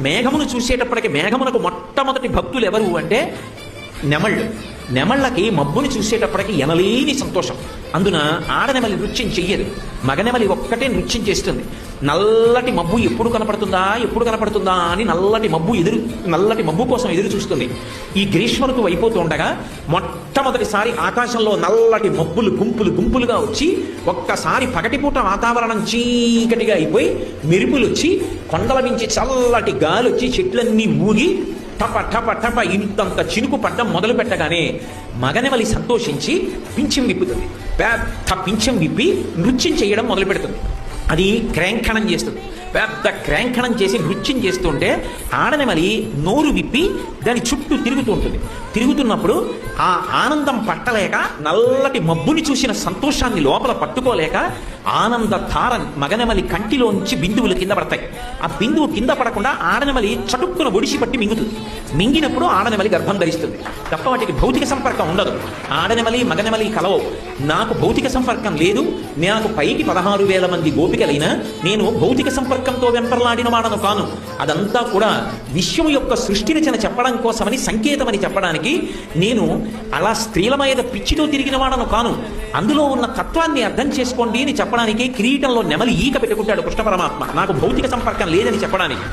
మేఘమును చూసేటప్పటికి మేఘమునకు మొట్టమొదటి భక్తులు ఎవరు అంటే నెమళ్ళు. నెమళ్ళకి మబ్బుని చూసేటప్పటికి ఎనలేని సంతోషం. అందున ఆడనెమలి నృత్యం చెయ్యదు. మగనెమలి ఒక్కటే నృత్యం చేస్తుంది. నల్లటి మబ్బు ఎప్పుడు కనపడుతుందా ఎప్పుడు కనపడుతుందా అని నల్లటి మబ్బు ఎదురు నల్లటి మబ్బు కోసం ఎదురు చూస్తుంది. ఈ గ్రీష్మ ఋతువు అయిపోతూ ఉండగా మొట్టమొదటిసారి ఆకాశంలో నల్లటి మబ్బులు గుంపులు గుంపులుగా వచ్చి ఒక్కసారి పగటిపూట వాతావరణం చీకటిగా అయిపోయి మెరుపులు వచ్చి కొండల నుంచి చల్లటి గాలి వచ్చి చెట్లన్నీ ఊగి టప టప టప ఇంతంత చినుకు పడ్డం మొదలు పెట్టగానే మగనెమలి సంతోషించి పింఛం విప్పుతుంది. పెద్ద పింఛం విప్పి నృత్యం చేయడం మొదలు పెడుతుంది అది క్రాంఖణం చేస్తుంది. పెద్ద క్రాంఖణం చేసి నృత్యం చేస్తుంటే ఆడనెమలి నోరు విప్పి దాని చుట్టూ తిరుగుతూ ఉంటుంది. తిరుగుతున్నప్పుడు ఆ ఆనందం పట్టలేక నల్లటి మబ్బుని చూసిన సంతోషాన్ని లోపల పట్టుకోలేక ఆనంద ధార మగనమలి కంటిలోంచి బిందువులు కింద పడతాయి. ఆ బిందువు కింద పడకుండా ఆడనమలి చటుక్కున ఒడిసి పట్టి మింగుతుంది. మింగినప్పుడు ఆడనమలి గర్భం ధరిస్తుంది. తప్ప వాటికి భౌతిక సంపర్కం ఉండదు. ఆడనమలి మగనమలి కలవవు నాకు భౌతిక సంపర్కం లేదు. నాకు పైకి పదహారు వేల మంది గోపికలైనా నేను భౌతిక సంపర్కంతో వెంపర్లాడిన వాడను కాను. అదంతా కూడా విశ్వం యొక్క సృష్టి రచన చెప్పడం కోసమని సంకేతమని చెప్పడానికి నేను అలా స్త్రీల మీద పిచ్చితో తిరిగిన వాడను కాను. అందులో ఉన్న తత్వాన్ని అర్థం చేసుకోండి అని చెప్పడానికి కిరీటంలో నెమలి ఈక పెట్టుకుంటాడు కృష్ణ పరమాత్మ. నాకు భౌతిక సంపర్కం లేదని చెప్పడానికి.